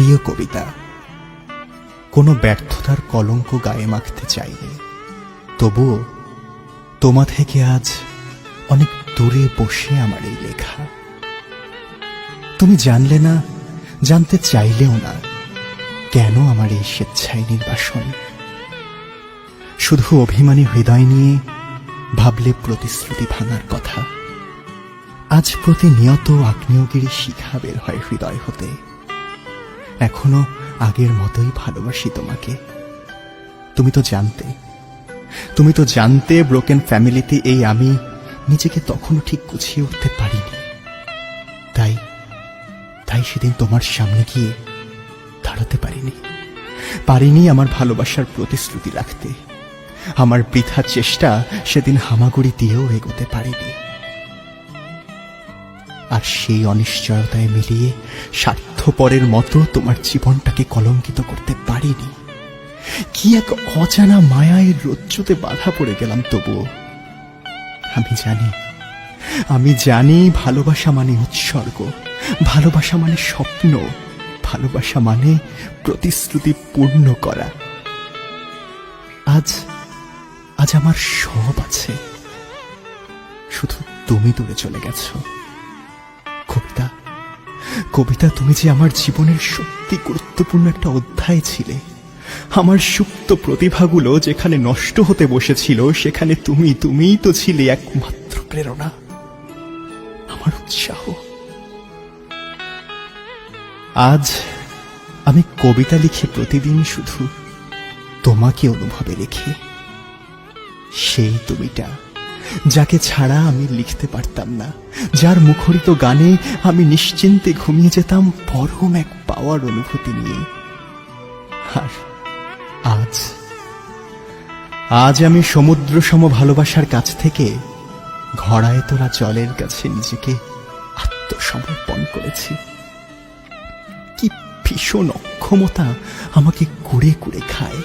প্রিয় কবিতা, কোনো ব্যর্থতার কলঙ্ক গায়ে মাখতে চাইনি তবুও তোমা থেকে আজ অনেক দূরে বসে আমার এই লেখা। তুমি জানলে না, জানতে চাইলেও না, কেন আমার এই স্বেচ্ছায় নির্বাসন? শুধু অভিমানী হৃদয় নিয়ে ভাবলে প্রতিশ্রুতি ভাঙার কথা। আজ প্রতিনিয়ত আগ্নেয়গিরি শিখা বের হয় হৃদয় হতে। এখনও আগের মতোই ভালোবাসি তোমাকে। তুমি তো জানতে, তুমি তো জানতে ব্রোকেন ফ্যামিলিতে এই আমি নিজেকে তখনও ঠিক গুছিয়ে উঠতে পারিনি। তাই তাই সেদিন তোমার সামনে গিয়ে দাঁড়াতে পারিনি। পারিনি আমার ভালোবাসার প্রতিশ্রুতি রাখতে। আমার বৃথা চেষ্টা সেদিন হামাগুড়ি দিয়েও এগোতে পারিনি। আর সেই অনিশ্চয়তায় মিলিয়ে স্বার্থপরের মতো তোমার জীবনটাকে কলঙ্কিত করতে পারিনি। কি এক অজানা মায়ায় রজ্জুতে বাধা পড়ে গেলাম তবুও। আমি জানি আমি জানি ভালোবাসা মানে উৎসর্গ, ভালোবাসা মানে স্বপ্ন, ভালোবাসা মানে প্রতিশ্রুতি পূর্ণ করা। আজ আজ আমার সব আছে। শুধু তুমি দূরে চলে গেছো। কবিতা, তুমি যে আমার জীবনের সত্যি গুরুত্বপূর্ণ একটা অধ্যায় ছিলে, আমার সুপ্ত প্রতিভাগুলো যেখানে নষ্ট হতে বসেছিল, সেখানে তুমি, তুমিই তো ছিলে একমাত্র প্রেরণা, আমার উৎসাহ। আজ আমি কবিতা লিখে প্রতিদিন শুধু তোমাকে অনুভবে রেখে, সেই তুমিটা যাকে ছাড়া আমি লিখতে পারতাম না। যার মুখরিত গানে আমি নিশ্চিন্তে ঘুমিয়ে যেতাম পরম এক পাওয়ার অনুভূতি নিয়ে। আর আজ আজ আমি সমুদ্র সম ভালোবাসার কাছ থেকে ঘড়ায় তোলা জলের কাছে নিজেকে আত্মসমর্পণ করেছি। কি ভীষণ অক্ষমতা আমাকে কুড়ে কুড়ে খায়।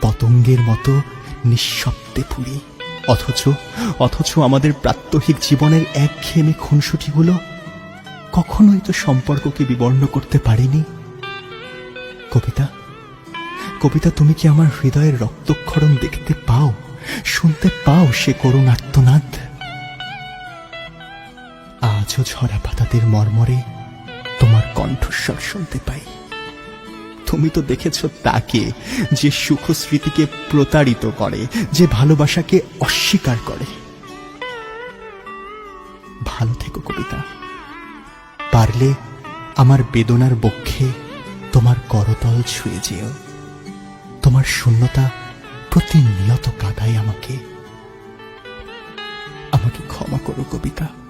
পতঙ্গের মতো নিঃশব্দে পুড়ি। অথচ অথচ আমাদের প্রাত্যহিক জীবনের একঘেয়েমি খুনসুটিগুলো কখনোই তো সম্পর্ককে বিবর্ণ করতে পারেনি। কবিতা কবিতা, তুমি কি আমার হৃদয়ের রক্তক্ষরণ দেখতে পাও, শুনতে পাও সে করুণ আর্তনাদ? আজও ঝরা পাতাদের মর্মরে তোমার কণ্ঠস্বর শুনতে পাই। তুমি তো দেখেছ তাকে যে সুখ স্মৃতিকে প্রতারিত করে, যে ভালোবাসাকে অস্বীকার করে। ভালো থেকো, কবিতা। পারলে আমার বেদনার বক্ষে তোমার করতল ছুঁয়ে যেও। তোমার শূন্যতা প্রতিনিয়ত কাঁদায় আমাকে। আমাকে ক্ষমা করো, কবিতা।